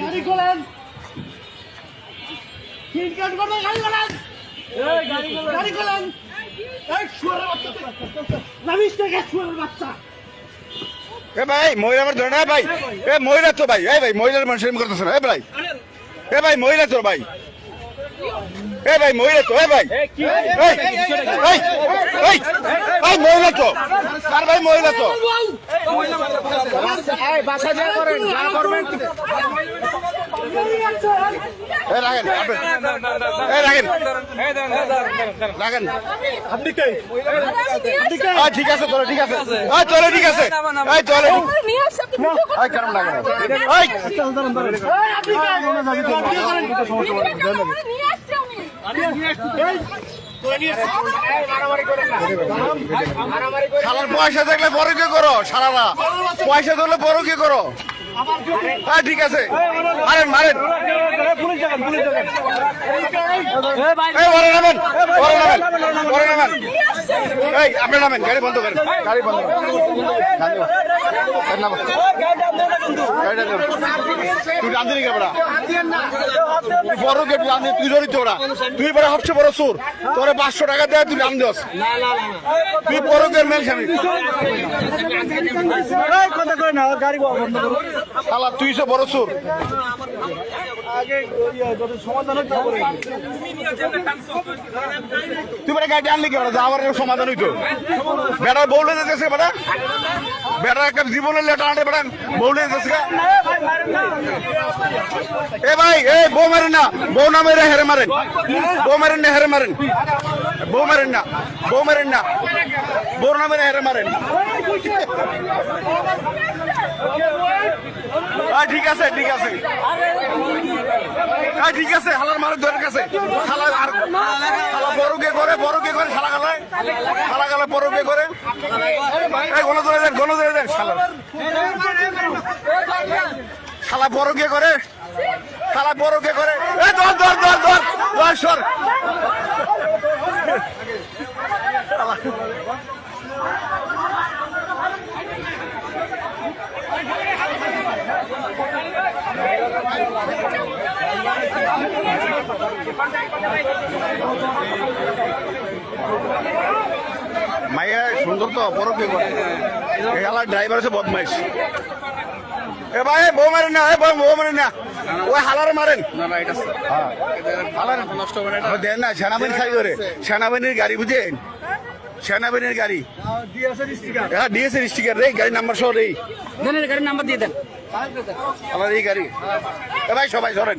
গাড়ি খোলেন। তিন কাট করবে গাড়ি খোলেন। গাড়ি খোলেন। এই শুয়ারের বাচ্চা নামিস থেকে শুয়ারের বাচ্চা? এ ভাই মহিলা আমার ধরে না ভাই। এ মহিলা তো ভাই। এ ভাই মহিলার মানুষের করতেছে না এ ভাই। এ ভাই মহিলা তো ভাই। এ ভাই মহিলা তো এ ভাই এই, মহিলা তো আর ভাই মহিলা তো এ রাখেন আপনি- এ রাখেন রাখেন আপনি কে আ, ঠিক আছে চলো ঠিক আছে চলো ঠিক আছে চলো কেমন লাগে শালার পয়সা থাকলে বড় কি করো, শালারা? পয়সা থাকলে বড় কি করো? হ্যাঁ ঠিক আছে। মারেন মারেন। আপনি নামেন, গাড়ি বন্ধ করেন, গাড়ি বন্ধ করেন। তুই রান্ধি নি কেবড়া বড় গেট রান্ধি তুই ধরিত ওরা তুই বড় সবচেয়ে বড় সুর তোরে পাঁচশো টাকা দেয় তুই রান্ধি তুই বড় গেট মেল স্বামী কথা কই না। গাড়ি তুই সে বড় সুর। তুই বেটা গাড়ি আনলি কি বেটা যাওয়ার সমাধান হইতো? বেটার বউলে যেতেছে বেটা। বেটার একটা জীবনের লেটার আনতে বেটা বউলে যেতেছে। এ ভাই, এ বউ মারেন না। বউ না মেরে হেরে মারেন। বউ মারেন না, হেরে মারেন। বউ মারেন না, বউ মারেন না। বউ না মেরে হেরে মারেন। ঠিক আছে ঠিক আছে। ঠিক আছে, হালার মারের দরের কাছে হালা হালা বড় কে করে বড় কে করে শালা গালায় শালা গালা বড় কে করে গণ ধরে দেন গণ ধরে দেন, শালা। শালা বড় কে করে। শালা বড় কে করে ধর ধর ধর ধর। ধর, সর। মাইয়া সুন্দর তো বড় কে করে এই ড্রাইভার আছে বদমাইশ। এ ভাই বউ মারেন না এ বউ বউ মারেন না। ওই হালার মারেন। হ্যাঁ। দেন না সেনাবাহিনী খাই করে সেনাবাহিনীর গাড়ি বুঝেন? সেনাবাহিনীর গাড়ি। হ্যাঁ দিয়েছে স্টিকার রে গাড়ি নাম্বার সহ রে। গাড়ির নাম্বার দিয়ে দেন। আমার এই গাড়ি। এ ভাই সবাই সরেন